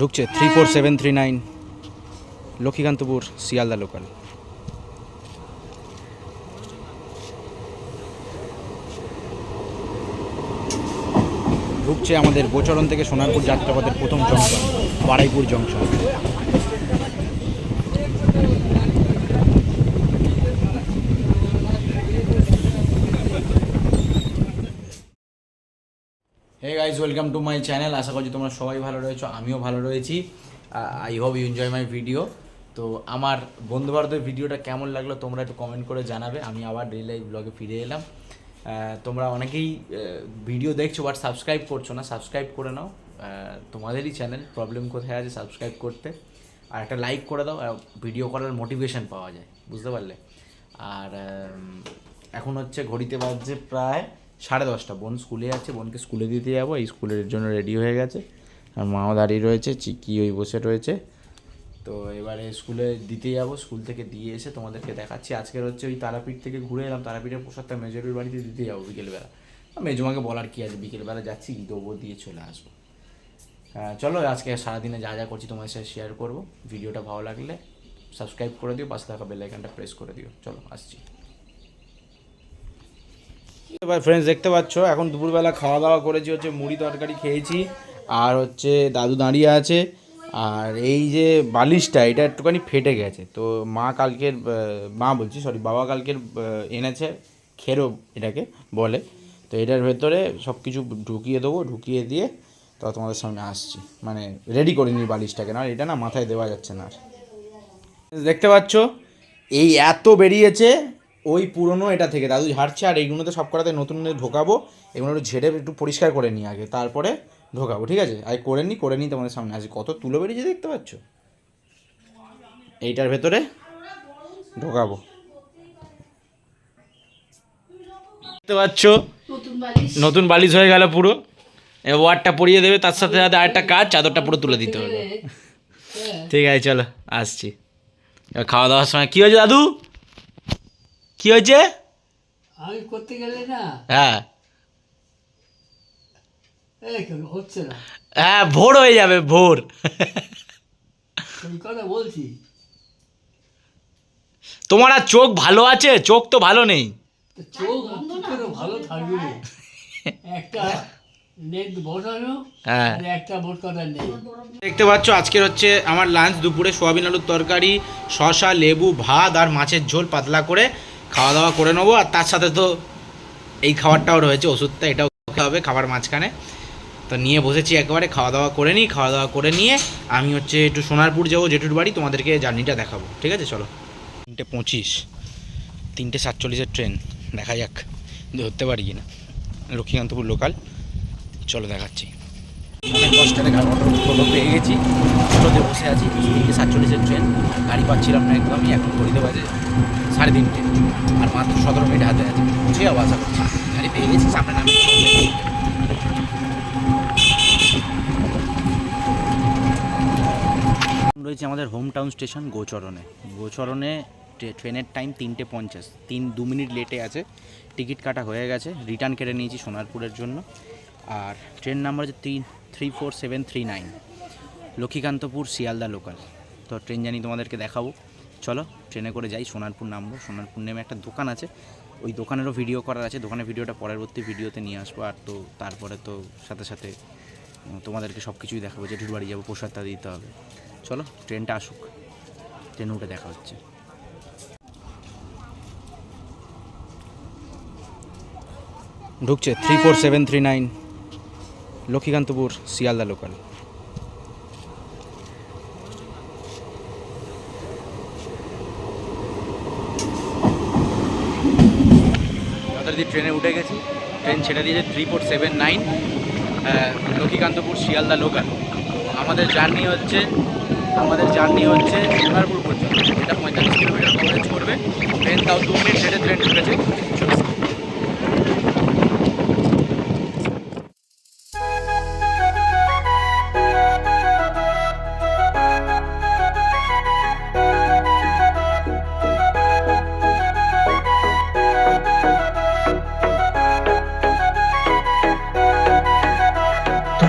ঢুকছে three four seven three nine Lakshmikantapur, Sealdah local ঢুকছে আমাদের গোচরণ থেকে সোনারপুর যাত্রাপথের প্রথম junction Baruipur junction. Guys welcome to my channel আশা করছি তোমরা সবাই ভালো রয়েছো, আমিও ভালো রয়েছি। I hope you enjoy my video তো আমার বন্ধু ভিডিওটা কেমন লাগল তোমরা একটু কমেন্ট করে জানাবে। আমি আবার ডেলি লাইফ ব্লগে ফিরে এলাম। তোমরা অনেকেই ভিডিও দেখছ বাট সাবস্ক্রাইব করছ না। সাবস্ক্রাইব করে নাও। তোমাদেরই চ্যানেল প্রবলেম কোথায় আছে? সাবস্ক্রাইব করতে। আর একটা লাইক করে দাও। ভিডিও করার মোটিভেশন পাওয়া যায়। বুঝতে পারলে? আর এখন হচ্ছে ঘড়িতে বাজছে প্রায় সাড়ে দশটা। বোন স্কুলে আছে, বোনকে স্কুলে দিতে যাব, এই স্কুলের জন্য রেডি হয়ে গেছে। আর মাও দাঁড়িয়ে রয়েছে, চিকি ওই বসে রয়েছে। তো এবারে স্কুলে দিতে যাব, স্কুল থেকে দিয়ে এসে তোমাদেরকে দেখাচ্ছি। আজকের হচ্ছে ওই তারাপীঠ থেকে ঘুরে এলাম, তারাপীঠের প্রসাদটা মেজরের বাড়িতে দিতে যাব বিকেলবেলা। মেজমাকে বলার কি আছে? বিকেলবেলা যাচ্ছি দেবো দিয়ে চলে আসব। চলো, আজকে সারাদিনে যা যা করছি তোমাদের সাথে শেয়ার করব। ভিডিওটা ভালো লাগলে সাবস্ক্রাইব করে দিও, পাশে থাকা বেল আইকনটা প্রেস করে দিও। চলো, আসছি। এবার ফ্রেন্ডস দেখতে পাচ্ছ, এখন দুপুরবেলা খাওয়া দাওয়া করেছি, হচ্ছে মুড়ি তরকারি খেয়েছি, আর হচ্ছে দাদু দাঁড়িয়ে আছে, আর এই যে বালিশটা, এটা একটুখানি ফেটে গেছে, তো মা কালকের মা বলছি সরি বাবা কালকের এনেছে, খেরো এটাকে বলে, তো এটার ভেতরে সব কিছু ঢুকিয়ে দেবো, ঢুকিয়ে দিয়ে তো তোমাদের সামনে আসছি মানে রেডি করে নিই বালিশটাকে না এটা না মাথায় দেওয়া যাচ্ছে না দেখতে পাচ্ছ, এই এত বেরিয়েছে ওই পুরনো এটা থেকে দাদু ঝাড়ছে আর এইগুলোতে সব করাতে নতুন ঢোকাবো এগুলো একটু ঝেড়ে একটু পরিষ্কার করে নিই আগে তারপরে ঢোকাবো ঠিক আছে? আগে করে নিই করে নিই তোমাদের সামনে। আসি কত তুলো বেরিয়েছে দেখতে পাচ্ছ? এইটার ভেতরে ঢোকাবো। দেখতে পাচ্ছ? নতুন বালিশ। হয়ে গেল পুরো। এবার ওয়ারটা পরিয়ে দেবে তার সাথে সাথে আরেকটা কাজ চাদরটা পুরো তুলে দিতে হবে। ঠিক আছে। চলো আসছি। খাওয়া দাওয়ার সময় কী হয়েছে দাদু? কী হয়েছে? আমি করতে গেলে না? হ্যাঁ। হচ্ছে না। হ্যাঁ ভোর হয়ে যাবে ভোর। কথা বলছি। তোমার আর চোখ ভালো আছে? চোখ তো ভালো নেই। চোখ ভালো থাকবে একটা হ্যাঁ। নেই। দেখতে পাচ্ছ আজকের হচ্ছে আমার লাঞ্চ দুপুরে সোয়াবিন আলুর তরকারি শসা লেবু ভাত আর মাছের ঝোল পাতলা করে। খাওয়া দাওয়া করে নেব, আর তার সাথে তো এই খাবারটাও রয়েছে, ওষুধটা এটাও খেতে হবে খাবার মাঝখানে। তো নিয়ে বসেছি একেবারে, খাওয়া দাওয়া করে নিই, খাওয়া দাওয়া করে নিয়ে আমি হচ্ছে একটু সোনারপুর যাব, জেঠুর বাড়ি, তোমাদেরকে জার্নিটা দেখাবো, ঠিক আছে? চলো। তিনটে পঁচিশ, তিনটে সাতচল্লিশের ট্রেন, দেখা যাক, ধরতে পারি কি না লক্ষ্মীকান্তপুর লোকাল চলো দেখাচ্ছি। অনেক গাড়ি অটো টোটো পেয়ে গেছি। টোটোতে বসে আছি তিনটে সাতচল্লিশের ট্রেন গাড়ি পাচ্ছিলাম না একদমই, এখন ঘড়িতে বাজে সাড়ে তিনটে। আর মাত্র সতেরো মিনিট হাতে আছে, বুঝে যাব আশা করছি গাড়ি পেয়ে গেছি, সামনে নামে রয়েছে আমাদের হোম টাউন স্টেশন গোচরণে। গোচরণে ট্রেনের টাইম তিনটে পঞ্চাশ। তিন দু মিনিট লেটে আছে। টিকিট কাটা হয়ে গেছে। রিটার্ন কেটে নিয়েছি সোনারপুরের জন্য। আর ট্রেন নাম্বার হচ্ছে তিন three four seven three nine. Lakshmikantapur, Sealdah local তো ট্রেন জানি তোমাদেরকে দেখাবো। চলো ট্রেনে করে যাই, সোনারপুর নামবো। সোনারপুর নেমে একটা দোকান আছে। ওই দোকানেরও ভিডিও করার আছে। দোকানের ভিডিওটা পরবর্তী ভিডিওতে নিয়ে আসব। আর তো তারপরে তো সাথে সাথে তোমাদেরকে সব কিছুই দেখাবো। জেঠুর বাড়ি যাব, প্রসাদটা দিতে হবে। চলো ট্রেনটা আসুক। ট্রেনে উঠে দেখা হচ্ছে। ঢুকছে, three four seven three nine. Lakshmikantapur Sealdah local যথারীতি ট্রেনে উঠে গেছি। ট্রেন ছেড়ে দিয়েছে three four seven nine Lakshmikantapur Sealdah local আমাদের জার্নি হচ্ছে, আমাদের জার্নি হচ্ছে সোনারপুর পর্যন্ত। এটা পঁয়তাল্লিশ কিলোমিটার কভারেজ করবে। ট্রেন তাও দু মিনিট ছেড়ে ট্রেন ঢুকেছে।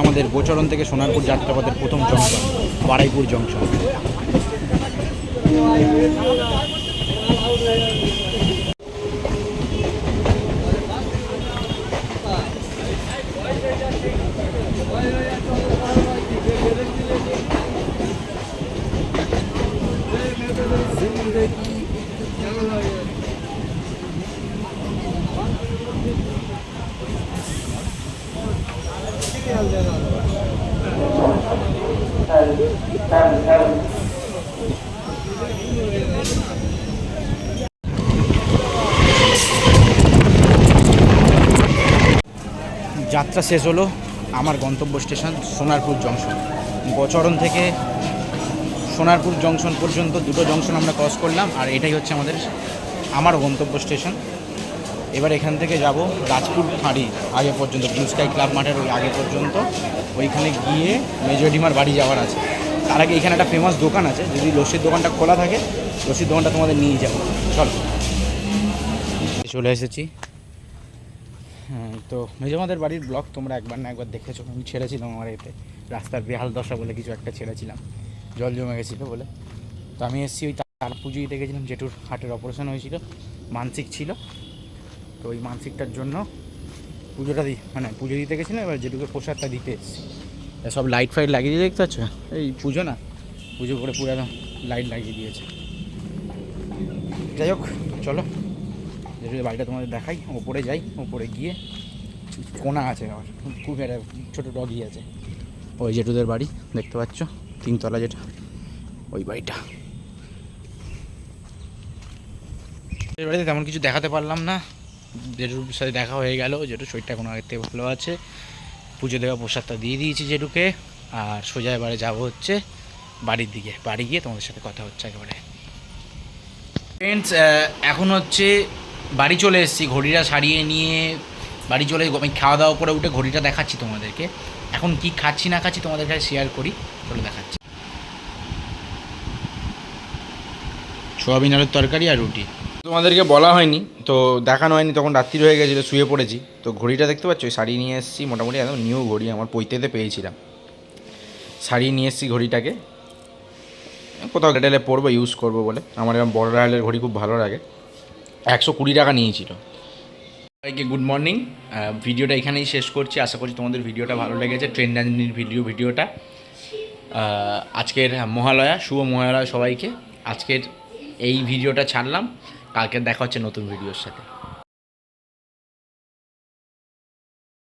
আমাদের গোচরণ থেকে সোনারপুর যাত্রাপথের প্রথম জংশন বারাইপুর জংশন। যাত্রা শেষ হলো আমার গন্তব্য স্টেশন সোনারপুর জংশন। গোচরণ থেকে সোনারপুর জংশন পর্যন্ত দুটো জংশন আমরা ক্রস করলাম, আর এটাই হচ্ছে আমাদের, আমার গন্তব্য স্টেশন। এবার এখান থেকে যাব গাছপুর ফাঁড়ি, আগে পর্যন্ত ব্লু স্কাই ক্লাব মাঠের ওই আগে পর্যন্ত। ওইখানে গিয়ে মেজরিমার বাড়ি যাওয়ার আছে। তার আগে এখানে একটা ফেমাস দোকান আছে, যদি লস্যির দোকানটা খোলা থাকে, লস্যির দোকানটা তোমাদের নিয়ে যাব। চলো। চলে এসেছি। তো মেজমাদের বাড়ির ব্লগ তোমরা একবার না একবার দেখেছ আমি ছেড়েছিলাম আমার এতে। রাস্তার বেহাল দশা বলে কিছু একটা ছেড়েছিলাম। জল জমে গেছিল বলে। তো আমি এসেছি ওই তার পুজোই দেখেছিলাম জেঠুর হার্টের অপারেশন হয়েছিল মানসিক ছিল। তো ওই মানসিকটার জন্য পুজোটা দিই মানে পুজো দিতে গেছিলাম এবার জেঠুকে প্রসাদটা দিতে এসেছি। সব লাইট ফাইট লাগিয়ে দিয়ে দেখতে পাচ্ছ? এই পুজো না পুজো করে পুরো একদম লাইট লাগিয়ে দিয়েছে। যাই হোক চলো। জেঠুদের বাড়িটা তোমাদের দেখাই, ওপরে যাই, ওপরে গিয়ে কোনা আছে আমার, খুব একটা ছোটো ডগি আছে। ওই জেঠুদের বাড়ি, দেখতে পাচ্ছ, তিনতলা যেটা ওই বাড়িটা। বাড়িতে তেমন কিছু দেখাতে পারলাম না। জেঠুর সাথে দেখা হয়ে গেল, জেঠু শরীরটা কোনো আগের থেকে ভালো আছে। পুজো দেওয়া প্রসাদটা দিয়ে দিয়েছি জেঠুকে, আর সোজা এবারে যাব হচ্ছে বাড়ির দিকে। বাড়ি গিয়ে তোমাদের সাথে কথা হচ্ছে একেবারে। ফ্রেন্ডস এখন হচ্ছে বাড়ি চলে এসেছি, ঘড়িটা সারিয়ে নিয়ে বাড়ি চলে আমি খাওয়া দাওয়া করে উঠে ঘড়িটা দেখাচ্ছি তোমাদেরকে। এখন কি খাচ্ছি না খাচ্ছি তোমাদের কাছে শেয়ার করি, চলে দেখাচ্ছি। সোয়াবিন আলুর তরকারি আর রুটি। তোমাদেরকে বলা হয়নি, তো দেখানো হয়নি, তখন রাত্রি হয়ে গেছিল, শুয়ে পড়েছি। তো ঘড়িটা দেখতে পাচ্ছ? শাড়ি নিয়ে এসেছি, মোটামুটি একদম নিউ ঘড়ি, আমার পৈতেতে পেয়েছিলাম। শাড়ি নিয়ে এসেছি ঘড়িটাকে। কোথাও গেটেলে পরবো ইউজ করব বলে। আমার এরকম বড় রায়ালের ঘড়ি খুব ভালো লাগে। একশো কুড়ি টাকা নিয়েছিল। সবাইকে গুড মর্নিং ভিডিওটা এখানেই শেষ করছি। আশা করছি তোমাদের ভিডিওটা ভালো লেগেছে। ট্রেন জার্নির ভিডিও ভিডিওটা। আজকের মহালয়া, শুভ মহালয়া সবাইকে। আজকের এই ভিডিওটা ছাড়লাম। কালকে দেখা হচ্ছে নতুন ভিডিওর সাথে।